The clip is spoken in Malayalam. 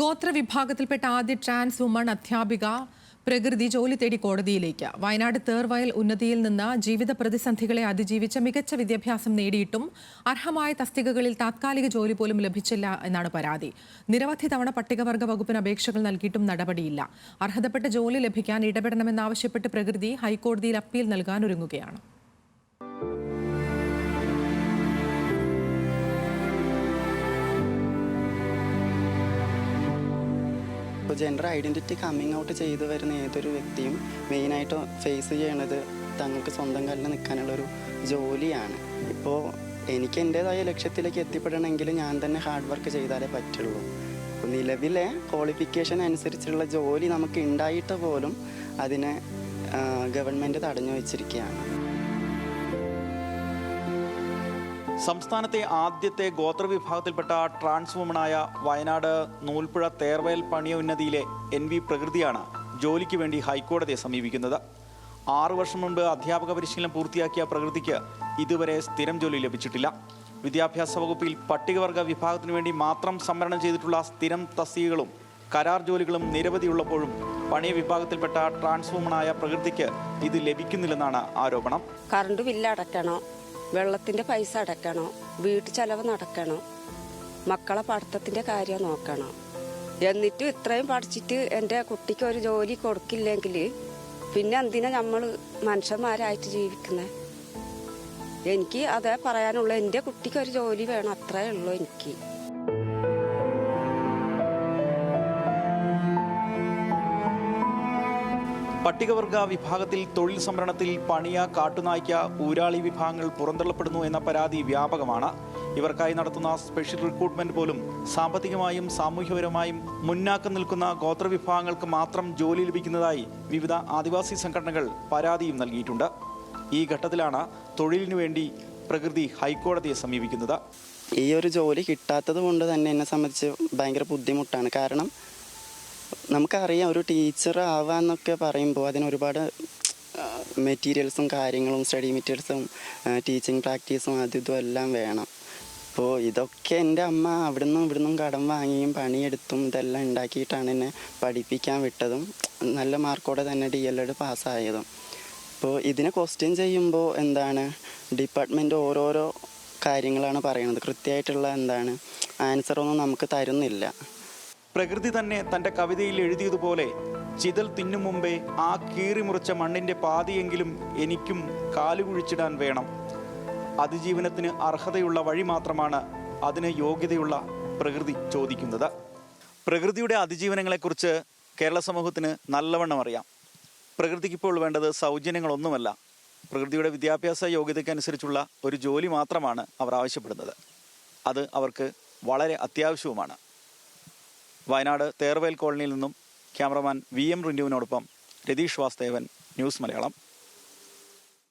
ഗോത്രവിഭാഗത്തിൽപ്പെട്ട ആദ്യ ട്രാൻസ് വുമൺ അധ്യാപിക പ്രകൃതി ജോലി തേടി കോടതിയിലേക്ക്. വയനാട് തേർവയൽ ഉന്നതിയിൽ നിന്ന് ജീവിത പ്രതിസന്ധികളെ അതിജീവിച്ച മികച്ച വിദ്യാഭ്യാസം നേടിയിട്ടും അർഹമായ തസ്തികകളിൽ താത്കാലിക ജോലി പോലും ലഭിച്ചില്ല എന്നാണ് പരാതി. നിരവധി തവണ പട്ടികവർഗ വകുപ്പിന് അപേക്ഷകൾ നൽകിയിട്ടും നടപടിയില്ല. അർഹതപ്പെട്ട ജോലി ലഭിക്കാൻ ഇടപെടണമെന്നാവശ്യപ്പെട്ട് പ്രകൃതി ഹൈക്കോടതിയിൽ അപ്പീൽ നൽകാനൊരുങ്ങുകയാണ് ഇപ്പോൾ ജെൻഡർ ഐഡന്റിറ്റി കമ്മിങ് ഔട്ട് ചെയ്തു വരുന്ന ഏതൊരു വ്യക്തിയും മെയിനായിട്ട് ഫേസ് ചെയ്യണത് തങ്ങൾക്ക് സ്വന്തം കാലിൽ നിൽക്കാനുള്ളൊരു ജോലിയാണ്. ഇപ്പോൾ എനിക്ക് എന്റേതായ ലക്ഷ്യത്തിലേക്ക് എത്തിപ്പെടണമെങ്കിൽ ഞാൻ തന്നെ ഹാർഡ് വർക്ക് ചെയ്താലേ പറ്റുള്ളൂ. നിലവിലെ ക്വാളിഫിക്കേഷൻ അനുസരിച്ചുള്ള ജോലി നമുക്ക് ഉണ്ടായിട്ട് പോലും അതിനെ ഗവൺമെന്റ് തടഞ്ഞു വെച്ചിരിക്കുകയാണ്. സംസ്ഥാനത്തെ ആദ്യത്തെ ഗോത്രവിഭാഗത്തിൽപ്പെട്ട ട്രാൻസ് വുമണായ വയനാട് നൂൽപ്പുഴ തേർവയൽ പണിയ ഉന്നതിയിലെ എൻ വി പ്രകൃതിയാണ് ജോലിക്ക് വേണ്ടി ഹൈക്കോടതിയെ സമീപിക്കുന്നത്. ആറു വർഷം മുൻപ് അധ്യാപക പരിശീലനം പൂർത്തിയാക്കിയ പ്രകൃതിക്ക് ഇതുവരെ സ്ഥിരം ജോലി ലഭിച്ചിട്ടില്ല. വിദ്യാഭ്യാസ വകുപ്പിൽ പട്ടികവർഗ വിഭാഗത്തിനു വേണ്ടി മാത്രം സംവരണം ചെയ്തിട്ടുള്ള സ്ഥിരം തസ്തികകളും കരാർ ജോലികളും നിരവധിയുള്ളപ്പോഴും പണിയ വിഭാഗത്തിൽപ്പെട്ട ട്രാൻസ് വുമണായ പ്രകൃതിക്ക് ഇത് ലഭിക്കുന്നില്ലെന്നാണ് ആരോപണം. കറണ്ട് ബില്ല് അടയ്ക്കണോ. വെള്ളത്തിന്റെ പൈസ അടയ്ക്കണോ വീട്ടു ചെലവ് നടക്കണോ മക്കളെ പഠിത്തത്തിന്റെ കാര്യം നോക്കണം. എന്നിട്ടും ഇത്രയും പഠിച്ചിട്ട് എന്റെ കുട്ടിക്ക് ഒരു ജോലി കൊടുക്കില്ലെങ്കിൽ പിന്നെ എന്തിനാ നമ്മൾ മനുഷ്യന്മാരായിട്ട് ജീവിക്കുന്നത് എനിക്ക് അതേ പറയാനുള്ളൂ എന്റെ കുട്ടിക്ക് ഒരു ജോലി വേണം അത്രേ ഉള്ളൂ എനിക്ക്. പട്ടികവർഗ വിഭാഗത്തിൽ തൊഴിൽ സംവരണത്തിൽ പണിയ കാട്ടുനായ്ക്ക ഊരാളി വിഭാഗങ്ങൾ പുറന്തള്ളപ്പെടുന്നു എന്ന പരാതി വ്യാപകമാണ്. ഇവർക്കായി നടത്തുന്ന സ്പെഷ്യൽ റിക്രൂട്ട്മെന്റ് പോലും സാമ്പത്തികമായും സാമൂഹ്യപരമായും മുന്നാക്കം നിൽക്കുന്ന ഗോത്രവിഭാഗങ്ങൾക്ക് മാത്രം ജോലി ലഭിക്കുന്നതായി വിവിധ ആദിവാസി സംഘടനകൾ പരാതിയും നൽകിയിട്ടുണ്ട്. ഈ ഘട്ടത്തിലാണ് തൊഴിലിനു വേണ്ടി പ്രകൃതി ഹൈക്കോടതിയെ സമീപിക്കുന്നത്. ഈ ഒരു ജോലി കിട്ടാത്തത് കൊണ്ട് തന്നെ എന്നെ സംബന്ധിച്ച് ഭയങ്കര ബുദ്ധിമുട്ടാണ്. കാരണം നമുക്കറിയാം ഒരു ടീച്ചർ ആവാന്നൊക്കെ പറയുമ്പോൾ അതിന് ഒരുപാട് മെറ്റീരിയൽസും കാര്യങ്ങളും സ്റ്റഡി മെറ്റീരിയൽസും ടീച്ചിങ് പ്രാക്ടീസും അതും ഇതും എല്ലാം വേണം. അപ്പോൾ ഇതൊക്കെ എന്റെ അമ്മ അവിടുന്നും ഇവിടുന്നും കടം വാങ്ങിയും പണിയെടുത്തും ഇതെല്ലാം ഉണ്ടാക്കിയിട്ടാണ് എന്നെ പഠിപ്പിക്കാൻ വിട്ടതും നല്ല മാർക്കോടെ തന്നെ ഡി എൽ എഡ് പാസ്സായതും. അപ്പോൾ ഇതിനെ ക്വസ്റ്റ്യൻ ചെയ്യുമ്പോൾ എന്താണ് ഡിപ്പാർട്ട്മെന്റ് ഓരോരോ കാര്യങ്ങളാണ് പറയുന്നത് കൃത്യമായിട്ടുള്ള എന്താണ് ആൻസറൊന്നും നമുക്ക് തരുന്നില്ല. പ്രകൃതി തന്നെ തന്റെ കവിതയിൽ എഴുതിയതുപോലെ ചിതൽ തിന്നും മുമ്പേ ആ കീറി മുറിച്ച മണ്ണിന്റെ പാതിയെങ്കിലും എനിക്കും കാലുകുഴിച്ചിടാൻ വേണം. അതിജീവനത്തിന് അർഹതയുള്ള വഴി മാത്രമാണ് അതിന് യോഗ്യതയുള്ള പ്രകൃതി ചോദിക്കുന്നത്. പ്രകൃതിയുടെ അതിജീവനങ്ങളെക്കുറിച്ച് കേരള സമൂഹത്തിന് നല്ലവണ്ണം അറിയാം. പ്രകൃതിക്ക് ഇപ്പോൾ വേണ്ടത് സൗജന്യങ്ങളൊന്നുമല്ല. പ്രകൃതിയുടെ വിദ്യാഭ്യാസ യോഗ്യതയ്ക്കനുസരിച്ചുള്ള ഒരു ജോലി മാത്രമാണ് അവർ ആവശ്യപ്പെടുന്നത്. അത് അവർക്ക് വളരെ അത്യാവശ്യവുമാണ്. വയനാട് തേർവേൽ കോളനിയിൽ നിന്നും ക്യാമറമാൻ വി എം റിന്റുവിനോടൊപ്പം രതീഷ് വാസ്തേവൻ ന്യൂസ് മലയാളം.